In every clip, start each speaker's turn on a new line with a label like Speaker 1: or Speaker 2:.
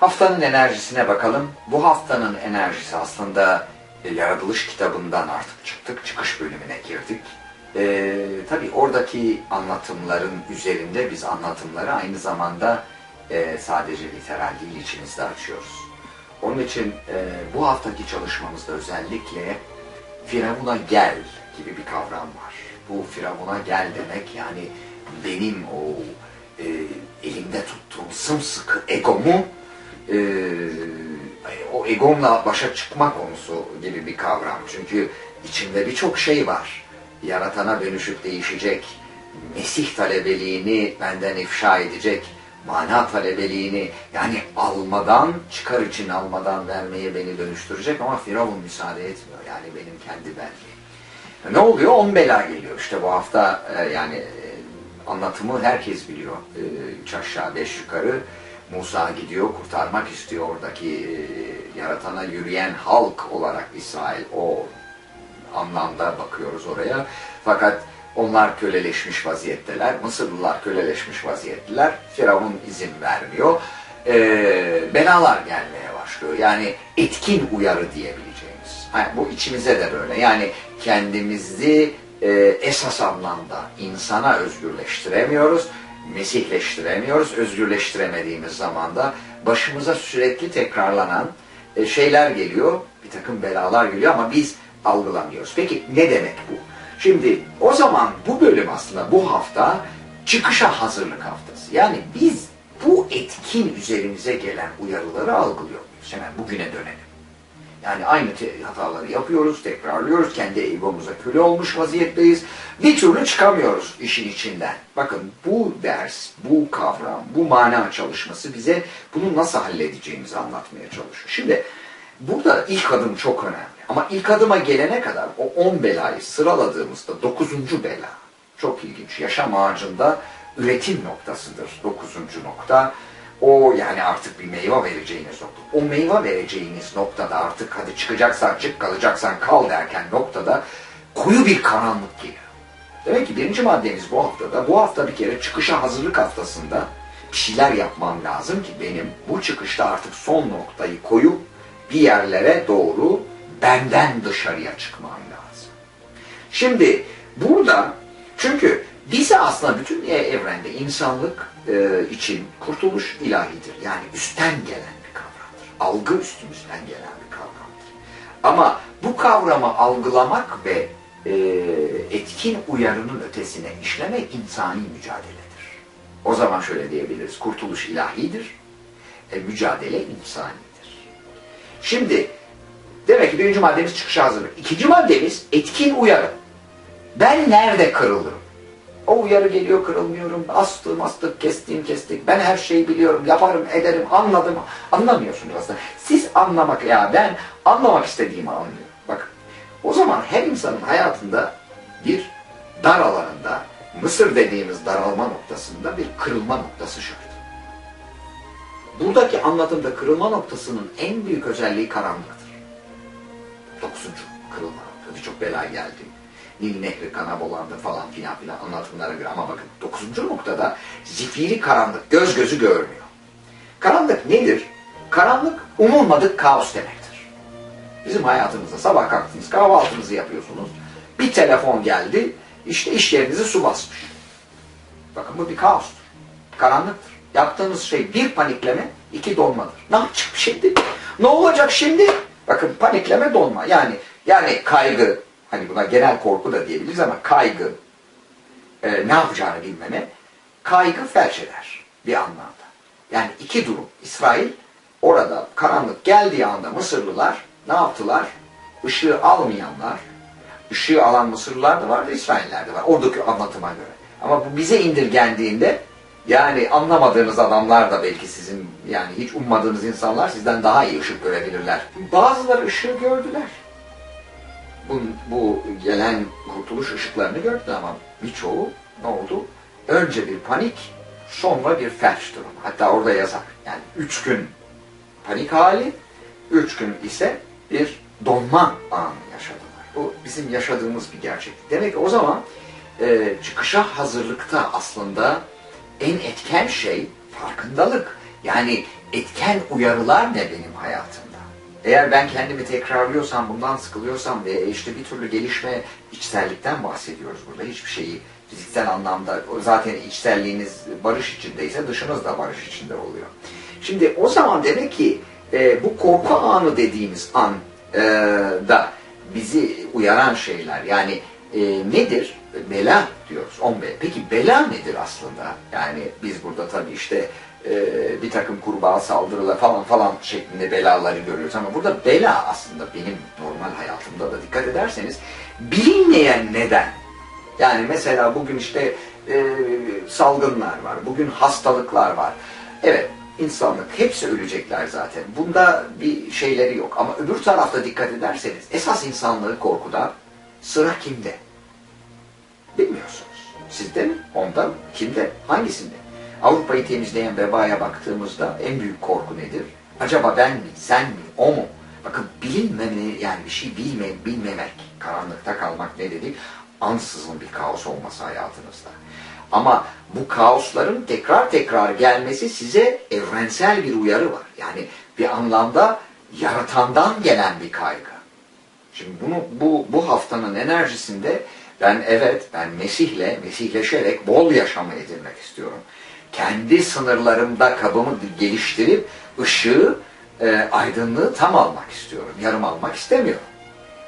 Speaker 1: Haftanın enerjisine bakalım. Bu haftanın enerjisi aslında e, Yaratılış kitabından artık çıktık. Çıkış bölümüne girdik. Ee, tabii oradaki anlatımların üzerinde biz anlatımları aynı zamanda e, sadece literal değil içimizde açıyoruz. Onun için e, bu haftaki çalışmamızda özellikle Firavun'a gel gibi bir kavram var. Bu Firavun'a gel demek yani benim o e, elimde tuttuğum sımsıkı egomu e, o egomla başa çıkma konusu gibi bir kavram. Çünkü içimde birçok şey var. Yaratana dönüşüp değişecek, Mesih talebeliğini benden ifşa edecek, mana talebeliğini yani almadan, çıkar için almadan vermeye beni dönüştürecek ama Firavun müsaade etmiyor. Yani benim kendi benliğim. Ne oluyor? On bela geliyor. İşte bu hafta e, yani e, anlatımı herkes biliyor. E, üç aşağı beş yukarı. Musa gidiyor, kurtarmak istiyor oradaki e, yaratana yürüyen halk olarak İsrail. O anlamda bakıyoruz oraya. Fakat onlar köleleşmiş vaziyetteler. Mısırlılar köleleşmiş vaziyetteler. Firavun izin vermiyor. E, belalar gelmeye başlıyor. Yani etkin uyarı diyebileceğimiz. Ha, bu içimize de böyle. Yani kendimizi e, esas anlamda insana özgürleştiremiyoruz. Mesihleştiremiyoruz. Özgürleştiremediğimiz zaman da başımıza sürekli tekrarlanan e, şeyler geliyor. Bir takım belalar geliyor ama biz algılamıyoruz. Peki ne demek bu? Şimdi o zaman bu bölüm aslında bu hafta çıkışa hazırlık haftası. Yani biz bu etkin üzerimize gelen uyarıları algılıyor muyuz? Hemen bugüne dönelim. Yani aynı hataları yapıyoruz, tekrarlıyoruz, kendi egomuza köle olmuş vaziyetteyiz. Bir türlü çıkamıyoruz işin içinden. Bakın bu ders, bu kavram, bu mana çalışması bize bunu nasıl halledeceğimizi anlatmaya çalışıyor. Şimdi burada ilk adım çok önemli. Ama ilk adıma gelene kadar o on belayı sıraladığımızda dokuzuncu bela çok ilginç. Yaşam ağacında üretim noktasıdır dokuzuncu nokta. O yani artık bir meyve vereceğiniz nokta. O meyve vereceğiniz noktada artık hadi çıkacaksan çık kalacaksan kal derken noktada koyu bir karanlık geliyor. Demek ki birinci maddemiz bu haftada. Bu hafta bir kere çıkışa hazırlık haftasında bir şeyler yapmam lazım ki benim bu çıkışta artık son noktayı koyup bir yerlere doğru benden dışarıya çıkmam lazım. Şimdi burada çünkü bize aslında bütün evrende insanlık e, için kurtuluş ilahidir. Yani üstten gelen bir kavramdır. Algı üstümüzden gelen bir kavramdır. Ama bu kavramı algılamak ve e, etkin uyarının ötesine işlemek insani mücadeledir. O zaman şöyle diyebiliriz. Kurtuluş ilahidir. E, mücadele insanidir. Şimdi demek ki birinci maddemiz çıkışa hazırlık. İkinci maddemiz etkin uyarı. Ben nerede kırılırım? O uyarı geliyor kırılmıyorum. Astım astık, kestim kestik. Ben her şeyi biliyorum, yaparım, ederim, anladım. Anlamıyorsunuz aslında. Siz anlamak ya ben anlamak istediğimi anlıyorum. Bakın o zaman her insanın hayatında bir dar alanında, Mısır dediğimiz daralma noktasında bir kırılma noktası şart. Buradaki anlatımda kırılma noktasının en büyük özelliği karanlıktır. Dokuzuncu kırılma noktası. Birçok bela geldi. Nil Nehri kana bolandı falan filan filan anlatımlara göre. Ama bakın dokuzuncu noktada zifiri karanlık, göz gözü görmüyor. Karanlık nedir? Karanlık umulmadık kaos demektir. Bizim hayatımızda sabah kalktınız, kahvaltınızı yapıyorsunuz. Bir telefon geldi, işte iş yerinizi su basmış. Bakın bu bir kaostur. Karanlıktır. Yaptığınız şey bir panikleme, iki donmadır. Ne yapacağım şimdi? Ne olacak şimdi? Bakın panikleme, donma. Yani yani kaygı, hani buna genel korku da diyebiliriz ama kaygı, e, ne yapacağını bilmeme, kaygı felç eder bir anlamda. Yani iki durum. İsrail orada karanlık geldiği anda Mısırlılar ne yaptılar? Işığı almayanlar, ışığı alan Mısırlılar da vardı, İsrailler de var. Oradaki anlatıma göre. Ama bu bize indirgendiğinde yani anlamadığınız adamlar da belki sizin yani hiç ummadığınız insanlar sizden daha iyi ışık görebilirler. Bazıları ışığı gördüler bu, bu gelen kurtuluş ışıklarını gördü ama birçoğu ne oldu? Önce bir panik, sonra bir felç durum. Hatta orada yazar. Yani üç gün panik hali, üç gün ise bir donma anı yaşadılar. Bu bizim yaşadığımız bir gerçeklik. Demek ki o zaman e, çıkışa hazırlıkta aslında en etken şey farkındalık. Yani etken uyarılar ne benim hayatımda? Eğer ben kendimi tekrarlıyorsam, bundan sıkılıyorsam ve işte bir türlü gelişme, içsellikten bahsediyoruz burada. Hiçbir şeyi fiziksel anlamda, zaten içselliğiniz barış içindeyse dışınız da barış içinde oluyor. Şimdi o zaman demek ki e, bu korku anı dediğimiz an e, da bizi uyaran şeyler yani e, nedir? Bela diyoruz. 10 be. Peki bela nedir aslında? Yani biz burada tabii işte e, bir takım kurbağa saldırılar falan falan şeklinde belaları görüyoruz ama burada bela aslında benim normal hayatımda da dikkat ederseniz bilinmeyen neden. Yani mesela bugün işte e, salgınlar var, bugün hastalıklar var. Evet, insanlık hepsi ölecekler zaten. Bunda bir şeyleri yok. Ama öbür tarafta dikkat ederseniz esas insanlığı korkuda sıra kimde? Bilmiyorsunuz. Sizde mi? Onda mı? Kimde? Hangisinde? Avrupa'yı temizleyen vebaya baktığımızda en büyük korku nedir? Acaba ben mi, sen mi, o mu? Bakın bilinmemi, yani bir şey bilme, bilmemek, karanlıkta kalmak ne dedik? Ansızın bir kaos olması hayatınızda. Ama bu kaosların tekrar tekrar gelmesi size evrensel bir uyarı var. Yani bir anlamda yaratandan gelen bir kaygı. Şimdi bunu bu, bu haftanın enerjisinde ben evet ben Mesih'le, Mesihleşerek bol yaşamı edinmek istiyorum. Kendi sınırlarımda kabımı geliştirip ışığı, e, aydınlığı tam almak istiyorum. Yarım almak istemiyorum.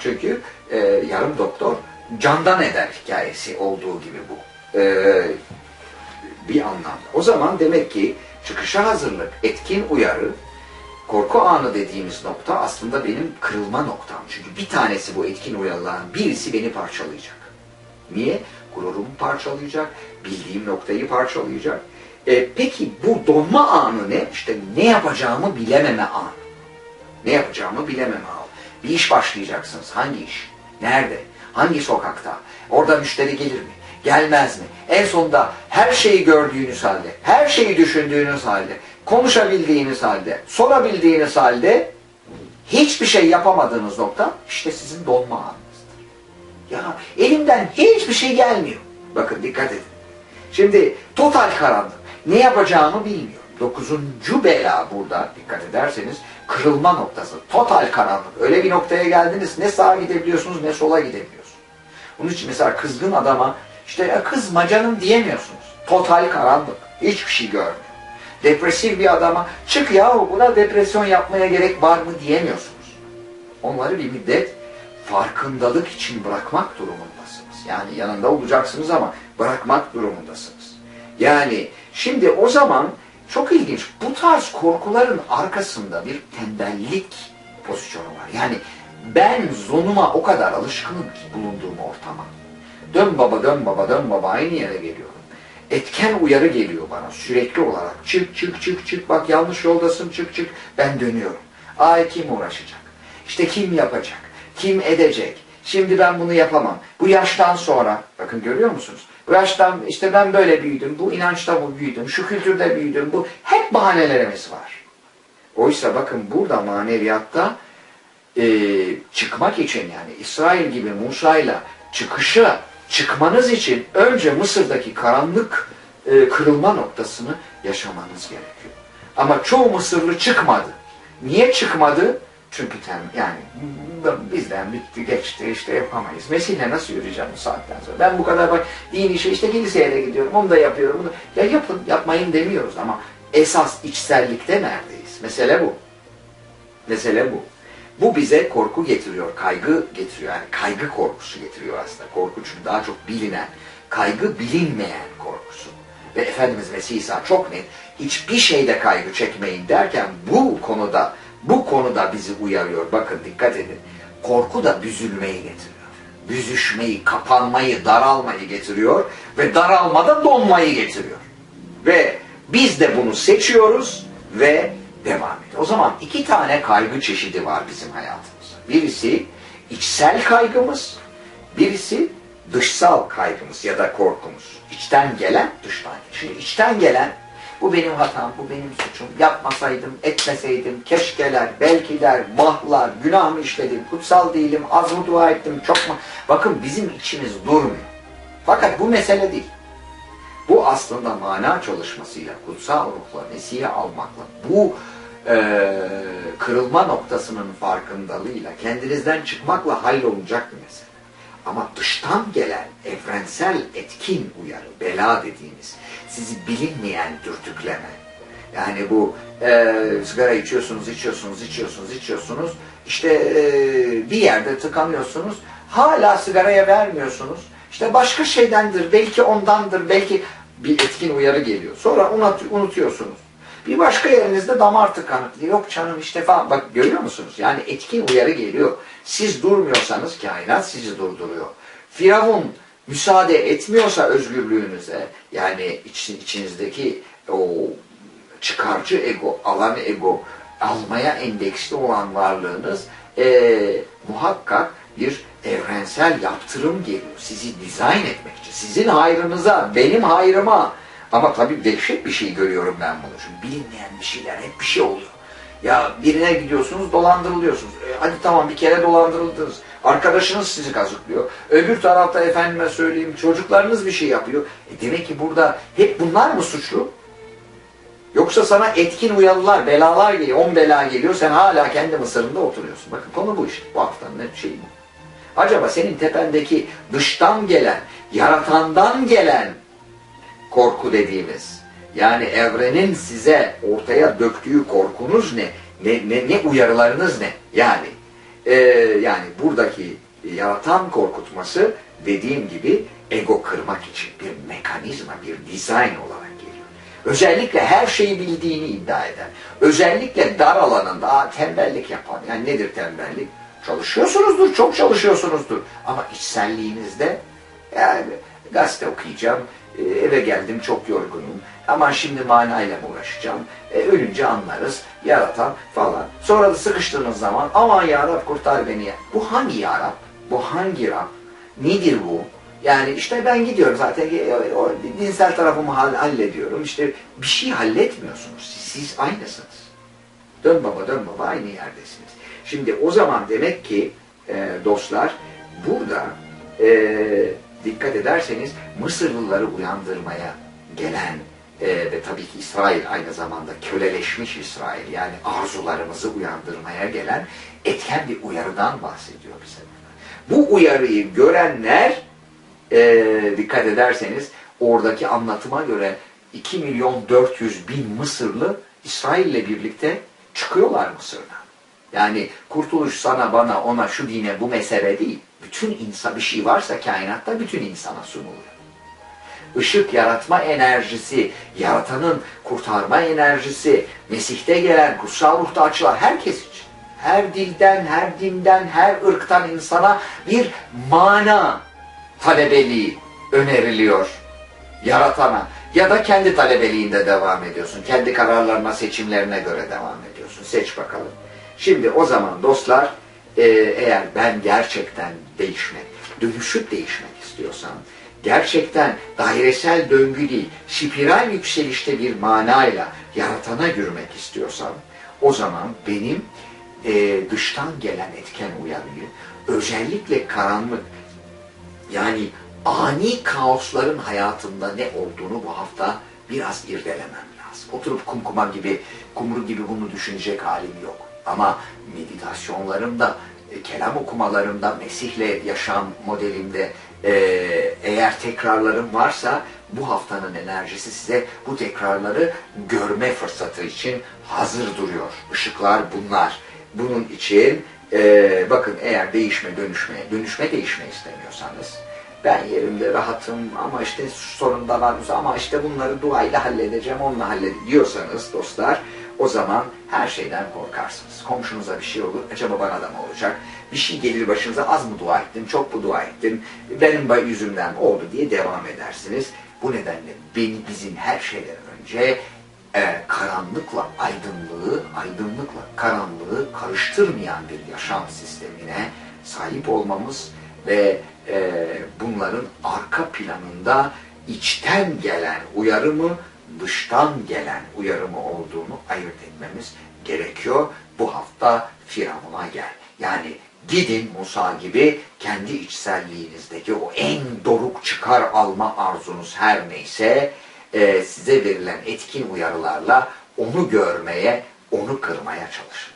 Speaker 1: Çünkü e, yarım doktor candan eder hikayesi olduğu gibi bu. E, bir anlamda. O zaman demek ki çıkışa hazırlık, etkin uyarı, korku anı dediğimiz nokta aslında benim kırılma noktam. Çünkü bir tanesi bu etkin uyarıların birisi beni parçalayacak. Niye? Gururumu parçalayacak, bildiğim noktayı parçalayacak. E, peki bu donma anı ne? İşte ne yapacağımı bilememe anı. Ne yapacağımı bilememe anı. Bir iş başlayacaksınız. Hangi iş? Nerede? Hangi sokakta? Orada müşteri gelir mi? Gelmez mi? En sonunda her şeyi gördüğünüz halde, her şeyi düşündüğünüz halde, konuşabildiğiniz halde, sorabildiğiniz halde hiçbir şey yapamadığınız nokta işte sizin donma anınızdır. Ya elimden hiçbir şey gelmiyor. Bakın dikkat edin. Şimdi total karanlık. Ne yapacağımı bilmiyorum. Dokuzuncu bela burada dikkat ederseniz kırılma noktası. Total karanlık. Öyle bir noktaya geldiniz ne sağa gidebiliyorsunuz ne sola gidebiliyorsunuz. Bunun için mesela kızgın adama işte ya kızma canım diyemiyorsunuz. Total karanlık. Hiçbir şey görmüyor. Depresif bir adama çık yahu buna depresyon yapmaya gerek var mı diyemiyorsunuz. Onları bir müddet farkındalık için bırakmak durumundasınız. Yani yanında olacaksınız ama bırakmak durumundasınız. Yani şimdi o zaman çok ilginç. Bu tarz korkuların arkasında bir tembellik pozisyonu var. Yani ben zonuma o kadar alışkınım ki bulunduğum ortama. Dön baba, dön baba, dön baba aynı yere geliyorum. Etken uyarı geliyor bana sürekli olarak. Çık, çık, çık, çık, bak yanlış yoldasın, çık, çık. Ben dönüyorum. Ay kim uğraşacak? İşte kim yapacak? Kim edecek? Şimdi ben bunu yapamam. Bu yaştan sonra, bakın görüyor musunuz? Bu yaştan işte ben böyle büyüdüm, bu inançta bu büyüdüm, şu kültürde büyüdüm, bu hep bahanelerimiz var. Oysa bakın burada maneviyatta e, çıkmak için yani İsrail gibi Musa'yla çıkışa çıkmanız için önce Mısır'daki karanlık e, kırılma noktasını yaşamanız gerekiyor. Ama çoğu Mısırlı çıkmadı. Niye çıkmadı? Tem, yani bizden bitti geçti işte yapamayız. Mesih'le nasıl yürüyeceğim bu saatten sonra? Ben bu kadar bak din işe işte kiliseye de gidiyorum onu da yapıyorum. Bunu. Ya yapın yapmayın demiyoruz ama esas içsellikte neredeyiz? Mesele bu. Mesele bu. Bu bize korku getiriyor, kaygı getiriyor. Yani kaygı korkusu getiriyor aslında. Korku çünkü daha çok bilinen, kaygı bilinmeyen korkusu. Ve Efendimiz Mesih İsa çok net, hiçbir şeyde kaygı çekmeyin derken bu konuda, bu konuda bizi uyarıyor. Bakın dikkat edin. Korku da büzülmeyi getiriyor. Büzüşmeyi, kapanmayı, daralmayı getiriyor ve daralmada donmayı getiriyor. Ve biz de bunu seçiyoruz ve devam ediyor. O zaman iki tane kaygı çeşidi var bizim hayatımızda. Birisi içsel kaygımız, birisi dışsal kaygımız ya da korkumuz. İçten gelen, dıştan. Şimdi içten gelen, bu benim hatam, bu benim suçum, yapmasaydım, etmeseydim, keşkeler, belkiler, mahlar, günah mı işledim, kutsal değilim, az mı dua ettim, çok mu? Bakın bizim içimiz durmuyor. Fakat bu mesele değil. Bu aslında mana çalışmasıyla, kutsal ruhla, Mesih'i almakla, bu e, kırılma noktasının farkındalığıyla, kendinizden çıkmakla hallolacak bir mesele. Ama dıştan gelen evrensel etkin uyarı, bela dediğimiz, sizi bilinmeyen dürtükleme. Yani bu e, sigara içiyorsunuz, içiyorsunuz, içiyorsunuz, içiyorsunuz. İşte e, bir yerde tıkanıyorsunuz. Hala sigaraya vermiyorsunuz. İşte başka şeydendir, belki ondandır, belki bir etkin uyarı geliyor. Sonra unut, unutuyorsunuz. Bir başka yerinizde damar tıkanıklığı. Yok canım işte falan. Bak görüyor musunuz? Yani etkin uyarı geliyor. Siz durmuyorsanız kainat sizi durduruyor. Firavun müsaade etmiyorsa özgürlüğünüze yani iç, içinizdeki o çıkarcı ego, alan ego almaya endeksli olan varlığınız e, muhakkak bir evrensel yaptırım geliyor. Sizi dizayn etmek için. Sizin hayrınıza, benim hayrıma. Ama tabii dehşet bir şey görüyorum ben bunu. Çünkü bilinmeyen bir şeyler, hep bir şey oluyor. Ya birine gidiyorsunuz, dolandırılıyorsunuz. E, hadi tamam bir kere dolandırıldınız. Arkadaşınız sizi kazıklıyor. Öbür tarafta efendime söyleyeyim çocuklarınız bir şey yapıyor. E demek ki burada hep bunlar mı suçlu? Yoksa sana etkin uyarılar, belalar geliyor, on bela geliyor, sen hala kendi mısırında oturuyorsun. Bakın konu bu işte, bu haftanın hep şeyi bu. Acaba senin tependeki dıştan gelen, yaratandan gelen korku dediğimiz, yani evrenin size ortaya döktüğü korkunuz ne? Ne, ne, ne uyarılarınız ne? Yani e, yani buradaki yaratan korkutması dediğim gibi ego kırmak için bir mekanizma, bir dizayn olarak geliyor. Özellikle her şeyi bildiğini iddia eden, özellikle dar alanında Aa, tembellik yapan, yani nedir tembellik? Çalışıyorsunuzdur, çok çalışıyorsunuzdur. Ama içselliğinizde yani gazete okuyacağım, e, eve geldim çok yorgunum. Aman şimdi manayla mı uğraşacağım? E, ölünce anlarız, yaratan falan. Sonra da sıkıştığınız zaman aman ya Rab kurtar beni. Bu hangi ya Rab? Bu hangi Rab? Nedir bu? Yani işte ben gidiyorum zaten e, o dinsel tarafımı hallediyorum. İşte bir şey halletmiyorsunuz. Siz, siz aynısınız. Dön baba dön baba aynı yerdesiniz. Şimdi o zaman demek ki e, dostlar burada e, dikkat ederseniz Mısırlıları uyandırmaya gelen e, ve tabii ki İsrail aynı zamanda köleleşmiş İsrail yani arzularımızı uyandırmaya gelen etken bir uyarıdan bahsediyor bize. Bu uyarıyı görenler e, dikkat ederseniz oradaki anlatıma göre 2 milyon 400 bin Mısırlı İsrail ile birlikte çıkıyorlar Mısır'dan. Yani kurtuluş sana, bana, ona, şu dine, bu mesele değil. Bütün insan bir şey varsa kainatta bütün insana sunuluyor. Işık yaratma enerjisi, yaratanın kurtarma enerjisi, Mesih'te gelen kutsal ruhta açılan herkes için. Her dilden, her dinden, her ırktan insana bir mana talebeliği öneriliyor yaratana. Ya da kendi talebeliğinde devam ediyorsun. Kendi kararlarına, seçimlerine göre devam ediyorsun. Seç bakalım. Şimdi o zaman dostlar e, eğer ben gerçekten değişmek, dönüşüp değişmek istiyorsam, gerçekten dairesel döngü değil, spiral yükselişte bir manayla yaratana yürümek istiyorsam, o zaman benim e, dıştan gelen etken uyarıyı, özellikle karanlık, yani ani kaosların hayatımda ne olduğunu bu hafta biraz irdelemem lazım. Oturup kumkuma gibi, kumru gibi bunu düşünecek halim yok. Ama meditasyonlarımda, e, kelam okumalarımda, Mesih'le yaşam modelimde e, eğer tekrarlarım varsa bu haftanın enerjisi size bu tekrarları görme fırsatı için hazır duruyor. Işıklar bunlar. Bunun için e, bakın eğer değişme, dönüşme, dönüşme değişme istemiyorsanız ben yerimde rahatım ama işte sorun da var ama işte bunları duayla halledeceğim, onunla halledeceğim diyorsanız dostlar o zaman her şeyden korkarsınız. Komşunuza bir şey olur, acaba bana da mı olacak? Bir şey gelir başınıza, az mı dua ettim, çok mu dua ettim, benim yüzümden oldu diye devam edersiniz. Bu nedenle beni bizim her şeyden önce e, karanlıkla aydınlığı, aydınlıkla karanlığı karıştırmayan bir yaşam sistemine sahip olmamız ve e, bunların arka planında içten gelen uyarımı dıştan gelen uyarımı olduğunu ayırt etmemiz gerekiyor. Bu hafta Firavun'a gel. Yani Gidin Musa gibi kendi içselliğinizdeki o en doruk çıkar alma arzunuz her neyse e, size verilen etkin uyarılarla onu görmeye, onu kırmaya çalışın.